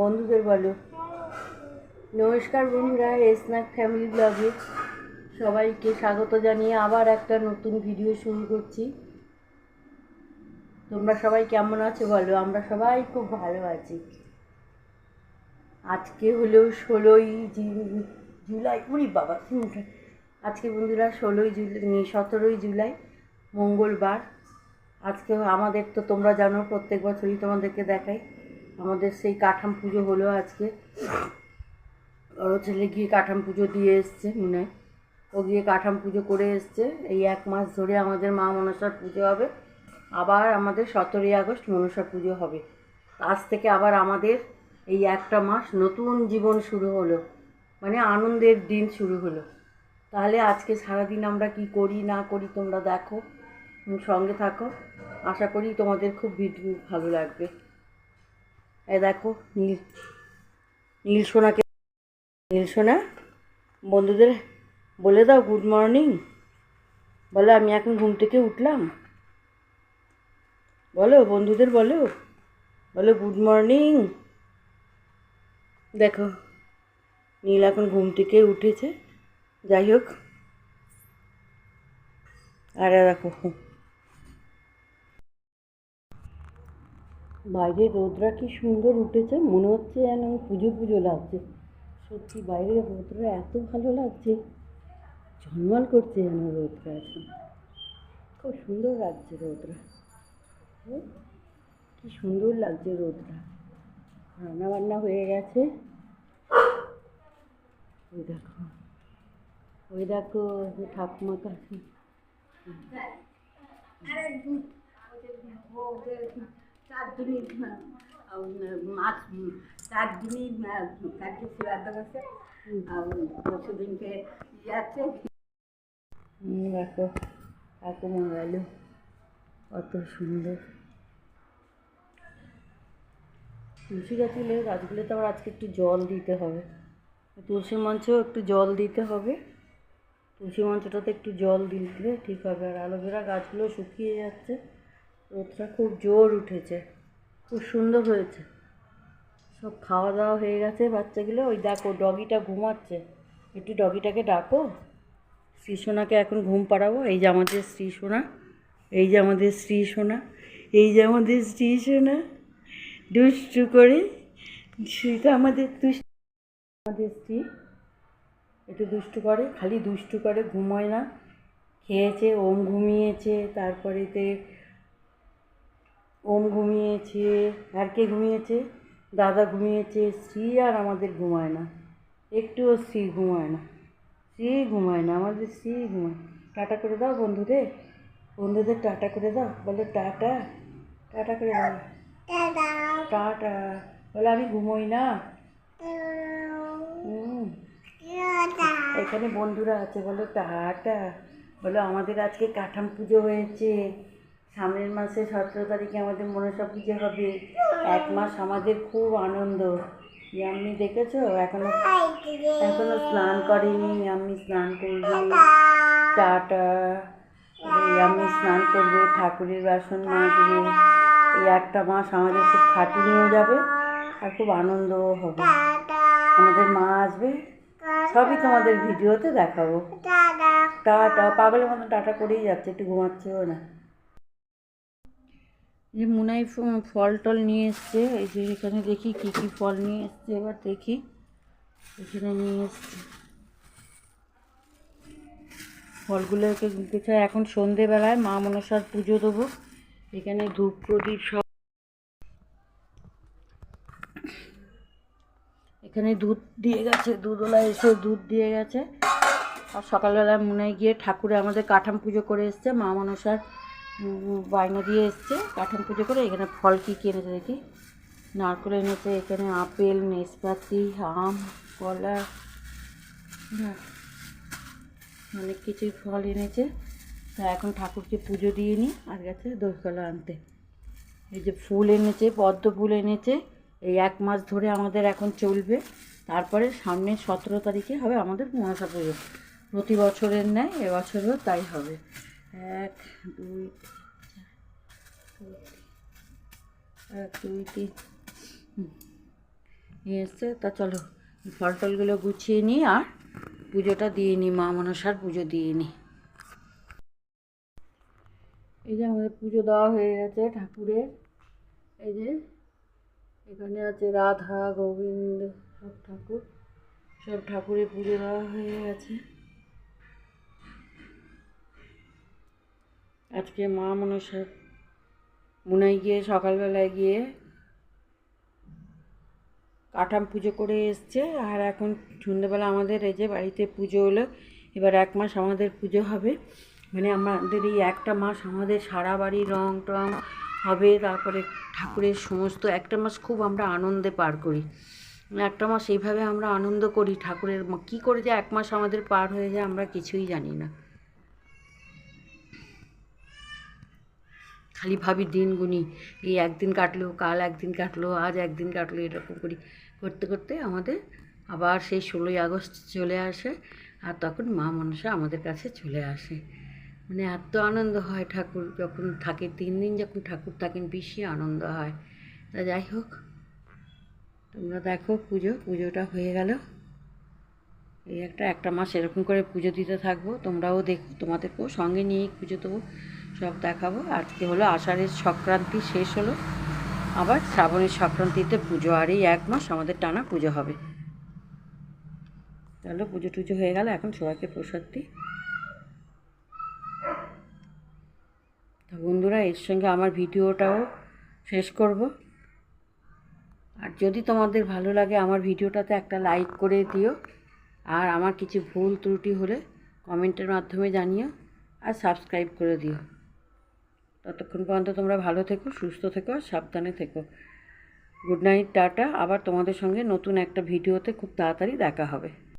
বন্ধুদের বলো। নমস্কার বন্ধুরা স্ন্যাক ফ্যামিলি ব্লগে সবাইকে স্বাগত জানিয়ে আবার একটা নতুন ভিডিও শুরু করছি। তোমরা সবাই কেমন আছো বলো? আমরা সবাই খুব ভালো আছি। আজকে হলো ষোলোই জুলাই উনি বাবা আজকে বন্ধুরা ষোলোই জুলাই সতেরোই জুলাই, মঙ্গলবার। আজকে আমাদের তো তোমরা জানো, প্রত্যেক বছরই তোমাদেরকে দেখাই। আমাদের সেই কাঠাম পুজো হলো আজকে। ওর ছেলে গিয়ে কাঠাম পুজো দিয়ে এসছে মনে। ও গিয়ে কাঠাম পুজো করে এসছে। এই এক মাস ধরে আমাদের মা মনসার পুজো হবে। আবার আমাদের সতেরোই আগস্ট মনসা পুজো হবে। আজ থেকে আবার আমাদের এই একটা মাস নতুন জীবন শুরু হলো। মানে আনন্দের দিন শুরু হলো। তাহলে আজকে সারাদিন আমরা কি করি, না করি তোমরা দেখো। সঙ্গে থাকো। আশা করি তোমাদের খুব ভিডিও ভালো লাগবে। এই দেখো, নীল নীল সোনাকে, নীল সোনা, বন্ধুদের বলে দাও গুড মর্নিং বলো, আমি এখন ঘুম থেকে উঠলাম। বলো, বন্ধুদের বলো। বলো গুড মর্নিং দেখো, নীল এখন ঘুম থেকে উঠেছে। যাই হোক। আরে দেখো বাইরে রোদরা কি সুন্দর উঠেছে? মনে হচ্ছে যেন পুজো পুজো লাগছে। সত্যি, বাইরে রোদরা এত ভালো লাগছে। ঝলমল করছে যেন রোদরা এখন। খুব সুন্দর লাগছে রোদরা? কি সুন্দর লাগছে রোদরা। রান্না বান্না হয়ে গেছে। ওই দেখো। ওই দেখো ঠাকুমা কাছে চার দিনই মাছ চার দিনই কালকে শ্রাদ্ধ করছে আর পরশু দিনকে যাচ্ছে হুম, দেখো ঠাকুমা গেল। কত সুন্দর। তুলসী গাছগুলো গাছগুলোতে আবার আজকে একটু জল দিতে হবে। তুলসী মঞ্চেও একটু জল দিতে হবে। তুলসী মঞ্চটাতে একটু জল দিলে ঠিক হবে। আর অ্যালোভেরা গাছগুলো শুকিয়ে যাচ্ছে। রোদটা খুব জোর উঠেছে। খুব সুন্দর হয়েছে। সব খাওয়া দাওয়া হয়ে গেছে বাচ্চাগুলো। ওই দেখো, ডগিটা ঘুমাচ্ছে। একটু ডগিটাকে ডাকো। শ্রীসোনাকে এখন ঘুম পাড়াবো। এই যে আমাদের শ্রীসোনা এই যে আমাদের শ্রীসোনা এই যে আমাদের শ্রীসোনা দুষ্টু করে সেটা আমাদের দুষ্ট আমাদের স্ত্রী একটু দুষ্টু করে, খালি দুষ্টু করে, ঘুমোয় না। খেয়েছে, ওম ঘুমিয়েছে। তারপরেতে ওম ঘুমিয়েছে আর কে ঘুমিয়েছে? দাদা ঘুমিয়েছে স্ত্রী আর আমাদের ঘুমায় না। একটুও স্ত্রী ঘুমায় না। স্ত্রী ঘুমায় না আমাদের স্ত্রী ঘুমায়। টাটা করে দাও বন্ধুদের। বন্ধুদের টাটা করে দাও। বলো টাটা। টাটা করে দাও। টাটা। বলে আমি ঘুমোই না। এখানে বন্ধুরা আছে বলো টাটা। বলো আমাদের আজকে কাঠাম পুজো হয়েছে। সামনের মাসে সতেরো তারিখে আমাদের মনসা পুজো হবে। এক মাস আমাদের খুব আনন্দ। আপনি দেখেছ? এখনও এখনও স্নান করেনি আমি স্নান করব। টাটা। আমি স্নান করবে ঠাকুরের বাসন মাজবে। এই একটা মাস আমাদের খুব খাটুনিও যাবে আর খুব আনন্দও হবে। আমাদের মা আসবে। সবই তোমাদের ভিডিওতে দেখাবো। টাটা। পাগলের মতো টাটা করেই যাচ্ছে একটু ঘুমাচ্ছেও না। যে মুনাই ফল টল নিয়ে এসছে। এই যে এখানে দেখি কি কি ফল নিয়ে এসছে, এবার দেখি। এখানে নিয়ে এসছে। ফলগুলোকে কিছু এখন সন্ধেবেলায় মা মনসার পুজো দেবো। এখানে ধূপ প্রদীপ সব এখানে দুধ দিয়ে গেছে। দুধওয়ালা এসে দুধ দিয়ে গেছে। আর সকালবেলায় মনে গিয়ে ঠাকুরে আমাদের কাঠাম পুজো করে এসছে। মা মনসার বায়না দিয়ে এসছে, কাঠাম পুজো করে, এখানে ফল কী কী এনেছে দেখি। নারকেল এনেছে, এখানে আপেল, নেসপাতি, আম, কলা অনেক কিছুই ফল এনেছে। তা এখন ঠাকুরকে পুজো দিয়ে নিই, আর গেছে দোরতলা আনতে। এই যে ফুল এনেছে, পদ্ম ফুল এনেছে, এই এক মাস ধরে আমাদের এখন চলবে। তারপরে সামনে সতেরো তারিখে হবে আমাদের মনসা পুজো। প্রতি বছরের ন্যায় এবছরও তাই হবে। এক, দুই এক, দুই, তিন। এসছে তা চলো, ফল টলগুলো গুছিয়ে নিই আর পুজোটা দিয়ে নিই, মা মনসার পুজো দিয়ে নিই। এই যে আমাদের পুজো দেওয়া হয়ে গেছে ঠাকুরের। এই যে এখানে আছে রাধা, গোবিন্দ, সব ঠাকুর। সব ঠাকুরের পুজো দেওয়া হয়ে গেছে। আজকে মা মনসার মুনাই গিয়ে সকালবেলায় গিয়ে কাঠাম পুজো করে এসছে, আর এখন সন্ধ্যেবেলা আমাদের এই যে বাড়িতে পুজো হলো, এবার এক মাস আমাদের পুজো হবে। মানে আমাদের এই একটা মাস আমাদের সারা বাড়ি রং টং হবে, তারপরে ঠাকুরের সমস্ত একটা মাস খুব আমরা আনন্দে পার করি। একটা মাস এইভাবে আমরা আনন্দ করি ঠাকুরের, কী করে যে এক মাস আমাদের পার হয়ে যায় আমরা কিছুই জানি না। খালি ভাবি দিন গুনি এই একদিন কাটলো, কাল একদিন কাটলো, আজ একদিন কাটলো, এরকম করি। করতে করতে আমাদের আবার সেই ষোলোই আগস্ট চলে আসে আর তখন মা মনসা আমাদের কাছে চলে আসে। মানে এত আনন্দ হয় ঠাকুর যখন থাকে, তিন দিন যখন ঠাকুর থাকেন বেশি আনন্দ হয়। তা যাই হোক, তোমরা দেখো পুজো, পুজোটা হয়ে গেল। এই একটা একটা মাস এরকম করে পুজো দিতে থাকব, তোমরাও দেখো, তোমাদেরকেও সঙ্গে নিয়ে পুজো দেবো। সব দেখাবো। আজকে হলো আষাঢ়ের সংক্রান্তি, শেষ হলো। আবার শ্রাবণের সংক্রান্তিতে পুজো, আর এই এক মাস আমাদের টানা পুজো হবে। তাহলে পুজো টুজো হয়ে গেল, এখন সবাইকে প্রসাদ দিই। বন্ধুরা, এর সঙ্গে আমার ভিডিওটাও শেষ করব। আর যদি তোমাদের ভালো লাগে, আমার ভিডিওটাতে একটা লাইক করে দিও। আর আমার কিছু ভুল ত্রুটি হলে কমেন্টের মাধ্যমে জানিও। আর সাবস্ক্রাইব করে দিও। ততক্ষণ পর্যন্ত তোমরা ভালো থেকো, সুস্থ থেকো আর সাবধানে থেকো। Good night tata. আবার তোমাদের সঙ্গে নতুন একটা ভিডিওতে খুব তাড়াতাড়ি দেখা হবে।